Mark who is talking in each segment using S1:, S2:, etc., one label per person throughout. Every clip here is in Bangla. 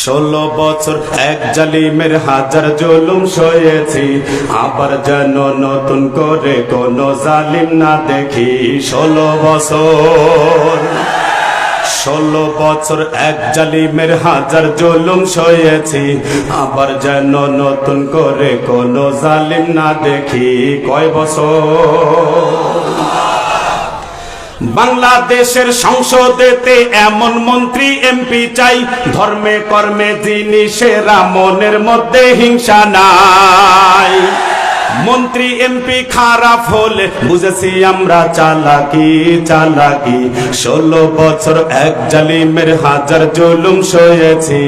S1: ষোলো বছর এক জালিমের হাজার জুলুম সয়েছি। আবার যেন নতুন করে কোন জালিম না দেখি। ষোলো বছর ষোলো বছর এক জালিমের হাজার জুলুম সয়েছি। আবার যেন নতুন করে কোন জালিম না দেখি। কয় বছর? বাংলাদেশের সংসদেতে এমন মন্ত্রী এমপি চাই, ধর্মে কর্মে যিনি সেরা, মনের মধ্যে হিংসা নাই। মন্ত্রী এমপি খারাপ হলে বুঝেছি আমরা চালাকি চালাকি। ষোলো বছর এক জালিমের হাজার জুলুম সয়েছি।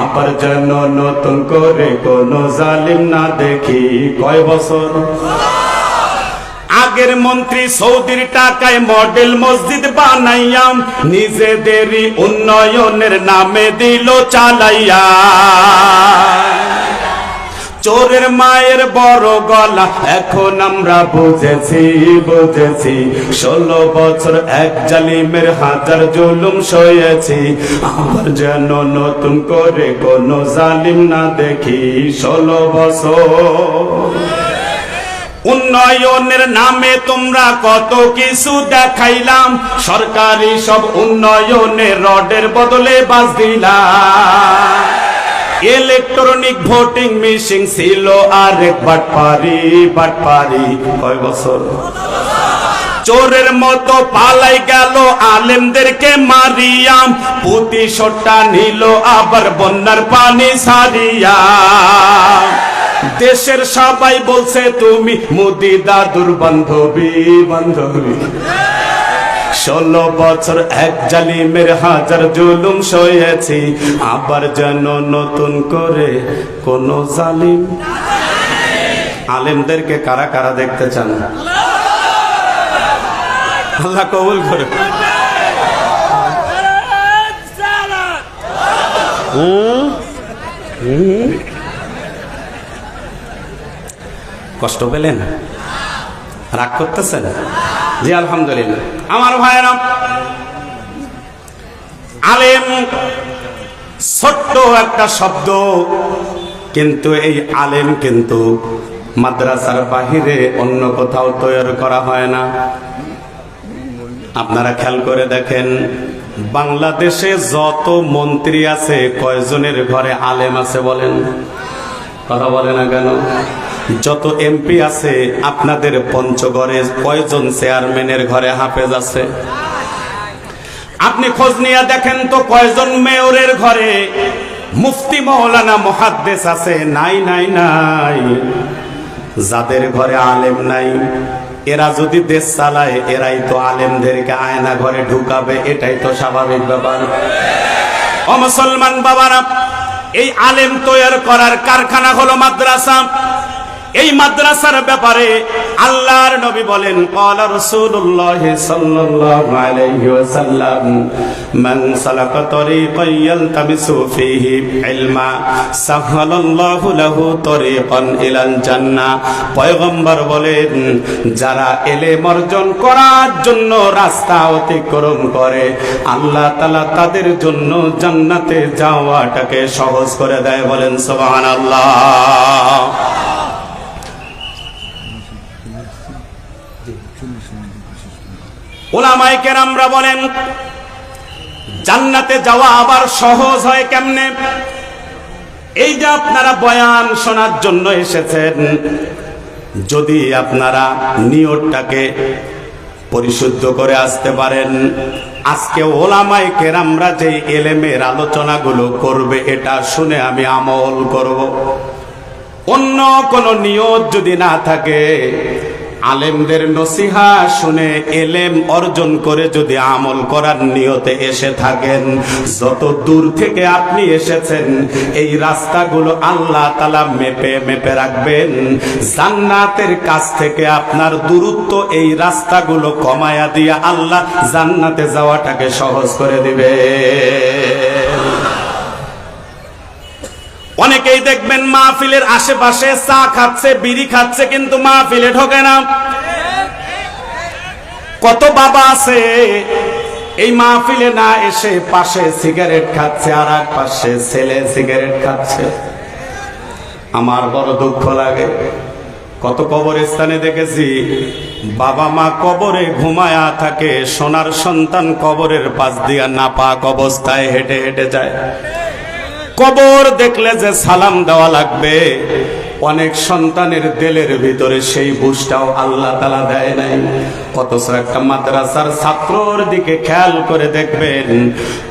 S1: আবার যেন নতুন করে কোন জালিম না দেখি। কয় বছর? আগের মন্ত্রী সৌদির টাকায় মডেল মসজিদ বানাইয়াম নিজেদেরই উন্নয়নের নামে দিল চালাইয়া। চোরের মায়ের বড় গলা, এখন আমরা বুঝেছি বুঝেছি, ষোলো বছর এক জালিমের হাজার জুলুম সয়েছি। আবার যেন নতুন করে কোন জালিম না দেখি, ষোলো বছর। উন্নয়নের নামে তোমরা কত কিছু দেখাইলাম। সরকারি সব উন্নয়নের রডের বদলে বাস দিলাম। ইলেকট্রনিক ভোটিং মেশিন ছিল আরেক বাটপারি বাটপারি কয় বছর? চোরের মতো পালাই গেল, আলেমদেরকে মারিয়াম। প্রতিশোধটা নিল, আবার বন্যার পানি সারিয়া দেশের সবাই বলছে, তুমি মোদি দাদুর বান্ধবী। বান্ধবী ষোলো বছর এক জালিমের হাজার জুলুম সয়েছি, আবার যেন নতুন করে কোন জালিম। আলেমদেরকে কারা কারা দেখতে চান? আল্লাহ কবুল করে কষ্ট পেলেন? রাগ করতেছেন? জি, আলহামদুলিল্লাহ। আমার ভাইয়েরা, আলেম ছোট্ট একটা শব্দ, কিন্তু এই আলেম কিন্তু মাদ্রাসার বাহিরে অন্য কোথাও তৈরি করা হয় না। আপনারা খেয়াল করে দেখেন, বাংলাদেশে যত মন্ত্রী আছে, কয়জনের ঘরে আলেম আছে বলেন? কথা বলে না কেন? যত এমপি আছে, আপনাদের পঞ্চগড়ে কয়জন চেয়ারম্যানের ঘরে হাফেজ আছে? আপনি খোঁজ নিয়ে দেখেন তো কয়জন মেয়রের ঘরে মুফতি মৌলানা মহাদ্দেশ আছে? নাই নাই নাই। যাদের ঘরে আলেম নাই, এরা যদি দেশ চালায়, এরাই তো আলেমদেরকে আয়না ঘরে ঢুকাবে, এটাই তো স্বাভাবিক ব্যাপার। ও মুসলমান বাবারা, এই আলেম তৈরি করার কারখানা হলো মাদ্রাসা। এই মাদ্রাসার ব্যাপারে আল্লাহর নবী বলেন قال رسول الله صلى الله عليه وسلم من سلك طريقا يلتمس فيه علما سهل الله له طريقا الى الجنه পয়গম্বর বলেন যারা এলেম অর্জন করার জন্য রাস্তা অতিক্রম করে আল্লাহ তাআলা তাদের জন্য জান্নাতে যাওয়াটাকে সহজ করে দেয় বলেন সুবহানাল্লাহ ওলামাই কেরামরা বলেন, জান্নাতে যাওয়া আবার সহজ হয় কেমনে? এই যে আপনারা বয়ান শোনার জন্য এসেছেন, যদি আপনারা নিয়তটাকে পরিশুদ্ধ করে আসতে পারেন, আজকে ওলামাই কেরামরা যে এলেমের আলোচনাগুলো করবে, এটা শুনে আমি আমল করব। অন্য কোনো নিয়ত যদি না থাকে, আলেমদের নসিহা শুনে এলেম অর্জন করে যদি আমল করার নিয়তে এসে থাকেন, যত দূর থেকে আপনি এসেছেন, এই রাস্তাগুলো আল্লাহ তালা মেপে মেপে রাখবেন। জান্নাতের কাছ থেকে আপনার দূরত্ব এই রাস্তাগুলো কমায়া দিয়ে আল্লাহ জান্নাতে যাওয়াটাকে সহজ করে দিবে। অনেকেই দেখবেন মাহফিলের আশেপাশে চা খাচ্ছে, বিড়ি খাচ্ছে, কিন্তু মাহফিলে ঢোকে না। কত বাবা আছে, এই মাহফিলে না এসে পাশে সিগারেট খাচ্ছে, আর এক পাশে ছেলে সিগারেট খাচ্ছে। আমার বড় দুঃখ লাগে। কত কবরস্থানে দেখেছি, বাবা মা কবরে ঘুমায়া থাকে, সোনার সন্তান কবরের পাশ দিয়া নাপাক অবস্থায় হেঁটে হেঁটে যায়। কবর দেখলে যে সালাম দেওয়া লাগবে, অনেক সন্তানের দেলের ভিতরে সেই বুঝটাও আল্লাহ তালা দেয় নাই। অথচ একটা মাদ্রাসার ছাত্রর দিকে খেয়াল করে দেখবেন,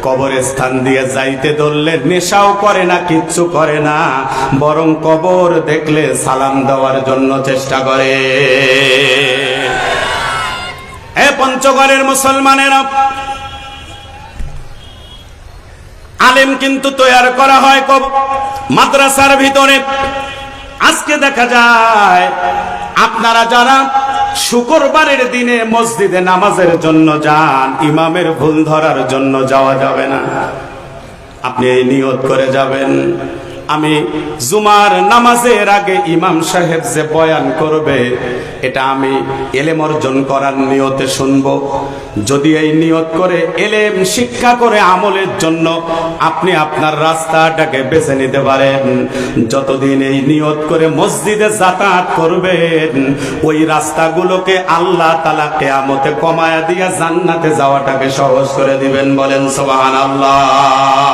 S1: কবরের স্থান দিয়ে যাইতে ধরলে নেশাও করে না, কিচ্ছু করে না, বরং কবর দেখলে সালাম দেওয়ার জন্য চেষ্টা করে। এ পঞ্চগড়ের মুসলমানেরা আলেম কিন্তু তৈরি করা হয় মাদ্রাসার ভিতরে। আজকে দেখা যায়, আপনারা যারা শুক্রবারের দিনে মসজিদে নামাজের জন্য যান, ইমামের ভুল ধরার জন্য যাওয়া যাবে না। আপনি এই নিয়ত করে যাবেন। আমি জুমার নামাজের আগে ইমাম সাহেব যে বয়ান করবে, এটা আমি এলেম অর্জন করার নিয়তে শুনব। যদি এই নিয়ত করে এলেম শিক্ষা করে আমলের জন্য আপনি আপনার রাস্তাটাকে বেছে নিতে পারেন। যতদিন এই নিয়ত করে মসজিদে যাতায়াত করবেন, ওই রাস্তাগুলোকে আল্লাহ তালা কেয়ামতে কমায়া দিয়া জান্নাতে যাওয়াটাকে সহজ করে দিবেন বলেন সোবাহান আল্লাহ